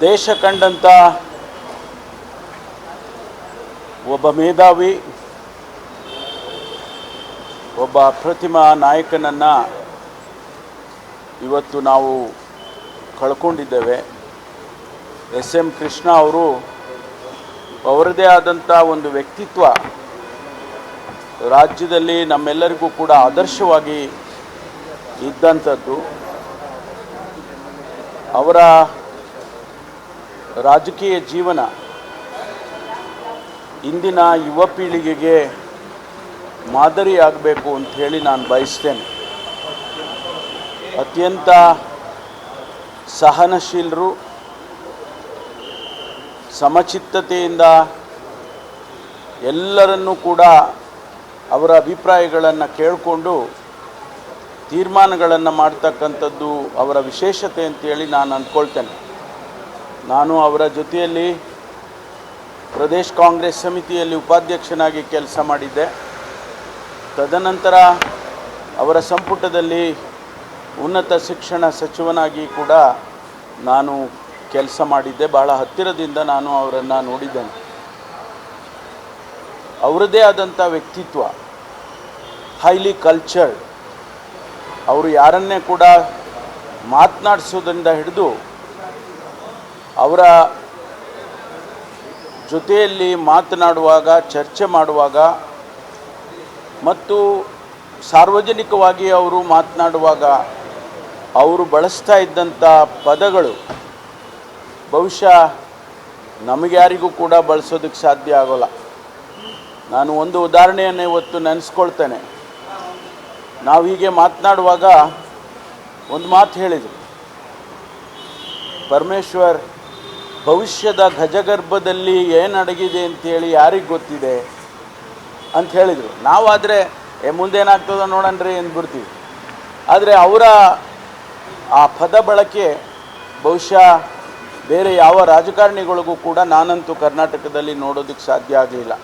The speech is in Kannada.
ದೇಶ ಕಂಡಂಥ ಒಬ್ಬ ಮೇಧಾವಿ, ಒಬ್ಬ ಅಪ್ರತಿಮ ನಾಯಕನನ್ನು ಇವತ್ತು ನಾವು ಕಳ್ಕೊಂಡಿದ್ದೇವೆ. ಎಸ್ ಎಂ ಕೃಷ್ಣ ಅವರು ಅವರದೇ ಆದಂಥ ಒಂದು ವ್ಯಕ್ತಿತ್ವ ರಾಜ್ಯದಲ್ಲಿ ನಮ್ಮೆಲ್ಲರಿಗೂ ಕೂಡ ಆದರ್ಶವಾಗಿ ಇದ್ದಂಥದ್ದು ಅವರ ರಾಜಕೀಯ ಜೀವನ ಇಂದಿನ ಯುವ ಪೀಳಿಗೆಗೆ ಮಾದರಿಯಾಗಬೇಕು ಹೇಳಿ ನಾನು ಬಯಸ್ತೇನೆ. ಅತ್ಯಂತ ಸಹನಶೀಲರು, ಸಮಚಿತ್ತತೆಯಿಂದ ಎಲ್ಲರನ್ನೂ ಕೂಡ ಅವರ ಅಭಿಪ್ರಾಯಗಳನ್ನು ಕೇಳಿಕೊಂಡು ತೀರ್ಮಾನಗಳನ್ನು ಮಾಡ್ತಕ್ಕಂಥದ್ದು ಅವರ ವಿಶೇಷತೆ ಅಂತೇಳಿ ನಾನು ಅಂದ್ಕೊಳ್ತೇನೆ. ನಾನು ಅವರ ಜೊತೆಯಲ್ಲಿ ಪ್ರದೇಶ್ ಕಾಂಗ್ರೆಸ್ ಸಮಿತಿಯಲ್ಲಿ ಉಪಾಧ್ಯಕ್ಷನಾಗಿ ಕೆಲಸ ಮಾಡಿದ್ದೆ. ತದನಂತರ ಅವರ ಸಂಪುಟದಲ್ಲಿ ಉನ್ನತ ಶಿಕ್ಷಣ ಸಚಿವನಾಗಿ ಕೂಡ ನಾನು ಕೆಲಸ ಮಾಡಿದ್ದೆ. ಬಹಳ ಹತ್ತಿರದಿಂದ ನಾನು ಅವರನ್ನು ನೋಡಿದ್ದೇನೆ. ಅವರದೇ ಆದಂಥ ವ್ಯಕ್ತಿತ್ವ ಹೈಲಿ ಕಲ್ಚರ್ಡ್ ಅವರು ಯಾರನ್ನೇ ಕೂಡ ಮಾತನಾಡಿಸೋದ್ರಿಂದ ಹಿಡಿದು ಅವರ ಜೊತೆಯಲ್ಲಿ ಮಾತನಾಡುವಾಗ, ಚರ್ಚೆ ಮಾಡುವಾಗ ಮತ್ತು ಸಾರ್ವಜನಿಕವಾಗಿ ಅವರು ಮಾತನಾಡುವಾಗ ಅವರು ಬಳಸ್ತಾ ಇದ್ದಂಥ ಪದಗಳು ಬಹುಶಃ ನಮಗ್ಯಾರಿಗೂ ಕೂಡ ಬಳಸೋದಕ್ಕೆ ಸಾಧ್ಯ ಆಗೋಲ್ಲ. ನಾನು ಒಂದು ಉದಾಹರಣೆಯನ್ನು ಇವತ್ತು ನೆನೆಸ್ಕೊಳ್ತೇನೆ. ನಾವು ಹೀಗೆ ಮಾತನಾಡುವಾಗ ಒಂದು ಮಾತು ಹೇಳಿದರು. ಪರಮೇಶ್ವರ್ ಭವಿಷ್ಯದ ಗಜಗರ್ಭದಲ್ಲಿ ಏನು ಅಡಗಿದೆ ಅಂತೇಳಿ ಯಾರಿಗೆ ಗೊತ್ತಿದೆ ಅಂತ ಹೇಳಿದರು. ನಾವಾದರೆ ಮುಂದೇನಾಗ್ತದೋ ನೋಡಣ್ರಿ ಅಂದ್ಬಿಡ್ತೀವಿ. ಆದರೆ ಅವರ ಆ ಪದ ಬಳಕೆ ಬಹುಶಃ ಬೇರೆ ಯಾವ ರಾಜಕಾರಣಿಗಳಿಗೂ ಕೂಡ ನಾನಂತೂ ಕರ್ನಾಟಕದಲ್ಲಿ ನೋಡೋದಕ್ಕೆ ಸಾಧ್ಯ ಆಗಲಿಲ್ಲ